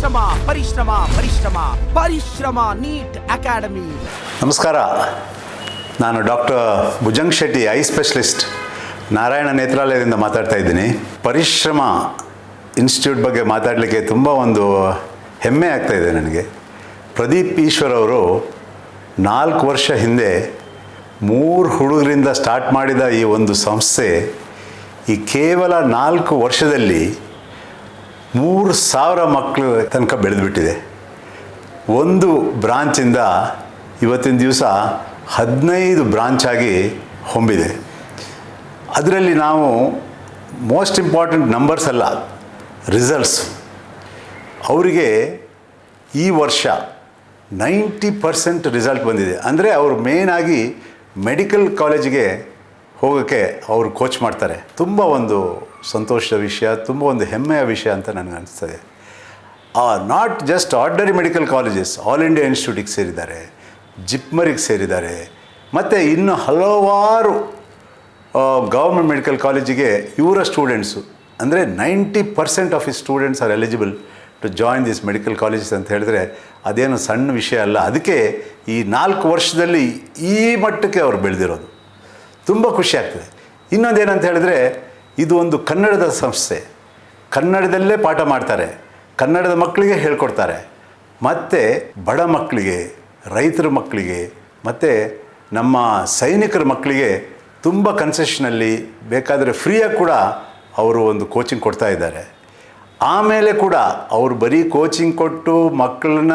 ಪರಿಶ್ರಮ ಪರಿಶ್ರಮ ಪರಿಶ್ರಮ ಪರಿಶ್ರಮ ನೀಟ್ ಅಕಾಡೆಮಿ. ನಮಸ್ಕಾರ. ನಾನು doctor Bhujang Shetty, eye specialist. Narayana ನೇತ್ರಾಲಯದಿಂದ ಮಾತಾಡ್ತಾ ಇದ್ದೀನಿ. ಪರಿಶ್ರಮ ಇನ್ಸ್ಟಿಟ್ಯೂಟ್ ಬಗ್ಗೆ ಮಾತಾಡಲಿಕ್ಕೆ ತುಂಬ ಒಂದು ಹೆಮ್ಮೆ ಆಗ್ತಾ ಇದೆ ನನಗೆ. ಪ್ರದೀಪ್ ಈಶ್ವರ್ ಅವರು ನಾಲ್ಕು ವರ್ಷ ಹಿಂದೆ ಮೂರು ಹುಡುಗರಿಂದ ಸ್ಟಾರ್ಟ್ ಮಾಡಿದ ಈ ಒಂದು ಸಂಸ್ಥೆ ಈ ಕೇವಲ ನಾಲ್ಕು ವರ್ಷದಲ್ಲಿ ಮೂರು ಸಾವಿರ ಮಕ್ಕಳ ತನಕ ಬೆಳೆದುಬಿಟ್ಟಿದೆ. ಒಂದು ಬ್ರಾಂಚಿಂದ ಇವತ್ತಿನ ದಿವಸ ಹದಿನೈದು ಬ್ರಾಂಚ್ ಆಗಿ ಹೊಂಬಿದೆ. ಅದರಲ್ಲಿ ನಾವು ಮೋಸ್ಟ್ ಇಂಪಾರ್ಟೆಂಟ್ ನಂಬರ್ಸ್ ಅಲ್ಲ ರಿಸಲ್ಟ್ಸ್ ಅವರಿಗೆ ಈ ವರ್ಷ ನೈಂಟಿ ಪರ್ಸೆಂಟ್ ರಿಸಲ್ಟ್ ಬಂದಿದೆ. ಅಂದರೆ ಅವರು ಮೇಯ್ನಾಗಿ ಮೆಡಿಕಲ್ ಕಾಲೇಜಿಗೆ ಹೋಗೋಕ್ಕೆ ಅವರು ಕೋಚ್ ಮಾಡ್ತಾರೆ. ತುಂಬ ಒಂದು ಸಂತೋಷದ ವಿಷಯ, ತುಂಬ ಒಂದು ಹೆಮ್ಮೆಯ ವಿಷಯ ಅಂತ ನನಗೆ ಅನಿಸ್ತದೆ. Not just ordinary medical colleges all India ಇನ್ಸ್ಟಿಟ್ಯೂಟಿಗೆ ಸೇರಿದ್ದಾರೆ ಜಿಪ್ಮರಿಗೆ ಸೇರಿದ್ದಾರೆ, ಮತ್ತು ಇನ್ನು ಹಲವಾರು ಗೌರ್ಮೆಂಟ್ ಮೆಡಿಕಲ್ ಕಾಲೇಜಿಗೆ ಇವರ ಸ್ಟೂಡೆಂಟ್ಸು ಅಂದರೆ ನೈಂಟಿ ಪರ್ಸೆಂಟ್ ಆಫ್ ಈ students are eligible to join this medical colleges ಅಂತ ಹೇಳಿದ್ರೆ ಅದೇನು ಸಣ್ಣ ವಿಷಯ ಅಲ್ಲ. ಅದಕ್ಕೆ ಈ ನಾಲ್ಕು ವರ್ಷದಲ್ಲಿ ಈ ಮಟ್ಟಕ್ಕೆ ಅವರು ಬೆಳೆದಿರೋದು. ತುಂಬ ಖುಷಿ ಆಗ್ತದೆ. ಇನ್ನೊಂದೇನಂತ ಹೇಳಿದ್ರೆ ಇದು ಒಂದು ಕನ್ನಡದ ಸಂಸ್ಥೆ. ಕನ್ನಡದಲ್ಲೇ ಪಾಠ ಮಾಡ್ತಾರೆ. ಕನ್ನಡದ ಮಕ್ಕಳಿಗೆ ಹೇಳ್ಕೊಡ್ತಾರೆ. ಮತ್ತು ಬಡ ಮಕ್ಕಳಿಗೆ, ರೈತರ ಮಕ್ಕಳಿಗೆ, ಮತ್ತು ನಮ್ಮ ಸೈನಿಕರ ಮಕ್ಕಳಿಗೆ ತುಂಬ ಕನ್ಸೆಷನಲ್ಲಿ ಬೇಕಾದರೆ ಫ್ರೀಯಾಗಿ ಕೂಡ ಅವರು ಒಂದು ಕೋಚಿಂಗ್ ಕೊಡ್ತಾ ಇದ್ದಾರೆ. ಆಮೇಲೆ ಕೂಡ ಅವರು ಬರೀ ಕೋಚಿಂಗ್ ಕೊಟ್ಟು ಮಕ್ಕಳನ್ನ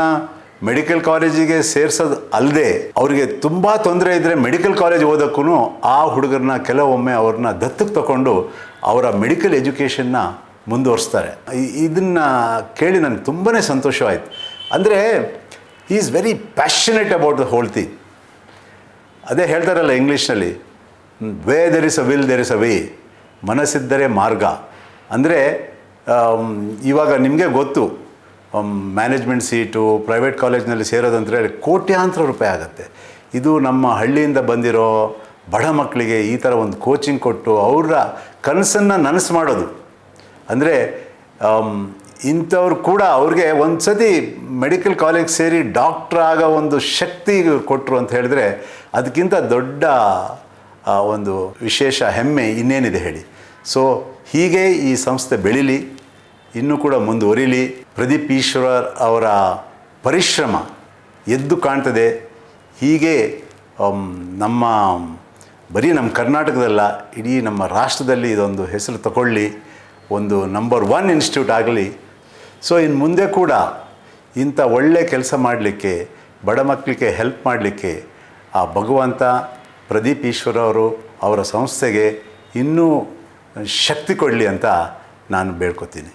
ಮೆಡಿಕಲ್ ಕಾಲೇಜಿಗೆ ಸೇರ್ಸೋದು ಅಲ್ಲದೆ ಅವರಿಗೆ ತುಂಬ ತೊಂದರೆ ಇದ್ದರೆ ಮೆಡಿಕಲ್ ಕಾಲೇಜ್ ಓದೋಕ್ಕೂ ಆ ಹುಡುಗರನ್ನ ಕೆಲವೊಮ್ಮೆ ಅವ್ರನ್ನ ದತ್ತಕ್ಕೆ ತಗೊಂಡು ಅವರ ಮೆಡಿಕಲ್ ಎಜುಕೇಷನ್ನ ಮುಂದುವರಿಸ್ತಾರೆ. ಇದನ್ನು ಕೇಳಿ ನನಗೆ ತುಂಬಾ ಸಂತೋಷವಾಯಿತು. ಅಂದರೆ is very passionate about the whole thing ಅದೇ ಹೇಳ್ತಾರಲ್ಲ ಇಂಗ್ಲೀಷ್ನಲ್ಲಿ where there is a will there is a way ಮನಸ್ಸಿದ್ದರೆ ಮಾರ್ಗ. ಅಂದರೆ ಇವಾಗ ನಿಮಗೆ ಗೊತ್ತು ಮ್ಯಾನೇಜ್ಮೆಂಟ್ ಸೀಟು ಪ್ರೈವೇಟ್ ಕಾಲೇಜ್ನಲ್ಲಿ ಸೇರೋದಂದರೆ ಕೋಟ್ಯಾಂತರ ರೂಪಾಯಿ ಆಗುತ್ತೆ. ಇದು ನಮ್ಮ ಹಳ್ಳಿಯಿಂದ ಬಂದಿರೋ ಬಡ ಮಕ್ಕಳಿಗೆ ಈ ಥರ ಒಂದು ಕೋಚಿಂಗ್ ಕೊಟ್ಟು ಅವರ ಕನಸನ್ನು ನನಸು ಮಾಡೋದು. ಅಂದರೆ ಇಂಥವ್ರು ಕೂಡ ಅವ್ರಿಗೆ ಒಂದು ಸತಿ ಮೆಡಿಕಲ್ ಕಾಲೇಜ್ ಸೇರಿ ಡಾಕ್ಟ್ರ್ ಆಗೋ ಒಂದು ಶಕ್ತಿ ಕೊಟ್ಟರು ಅಂತ ಹೇಳಿದ್ರೆ ಅದಕ್ಕಿಂತ ದೊಡ್ಡ ಒಂದು ವಿಶೇಷ ಹೆಮ್ಮೆ ಇನ್ನೇನಿದೆ ಹೇಳಿ. ಸೊ ಹೀಗೆ ಈ ಸಂಸ್ಥೆ ಬೆಳೀಲಿ. ಇನ್ನೂ ಕೂಡ ಮುಂದುವರಿಲಿ. ಪ್ರದೀಪ್ ಈಶ್ವರ ಅವರ ಪರಿಶ್ರಮ ಎದ್ದು ಕಾಣ್ತದೆ. ಹೀಗೆ ನಮ್ಮ, ಬರೀ ನಮ್ಮ ಕರ್ನಾಟಕದಲ್ಲ, ಇಡೀ ನಮ್ಮ ರಾಷ್ಟ್ರದಲ್ಲಿ ಇದೊಂದು ಹೆಸರು ತಗೊಳ್ಳಿ. ಒಂದು ನಂಬರ್ ಒನ್ ಇನ್ಸ್ಟಿಟ್ಯೂಟ್ ಆಗಲಿ. ಸೊ ಇನ್ನು ಮುಂದೆ ಕೂಡ ಇಂಥ ಒಳ್ಳೆ ಕೆಲಸ ಮಾಡಲಿಕ್ಕೆ, ಬಡ ಮಕ್ಕಳಿಗೆ ಹೆಲ್ಪ್ ಮಾಡಲಿಕ್ಕೆ, ಆ ಭಗವಂತ, ಪ್ರದೀಪ್ ಈಶ್ವರ ಅವರು ಅವರ ಸಂಸ್ಥೆಗೆ ಇನ್ನೂ ಶಕ್ತಿ ಕೊಡಲಿ ಅಂತ ನಾನು ಬೇಡ್ಕೊತೀನಿ.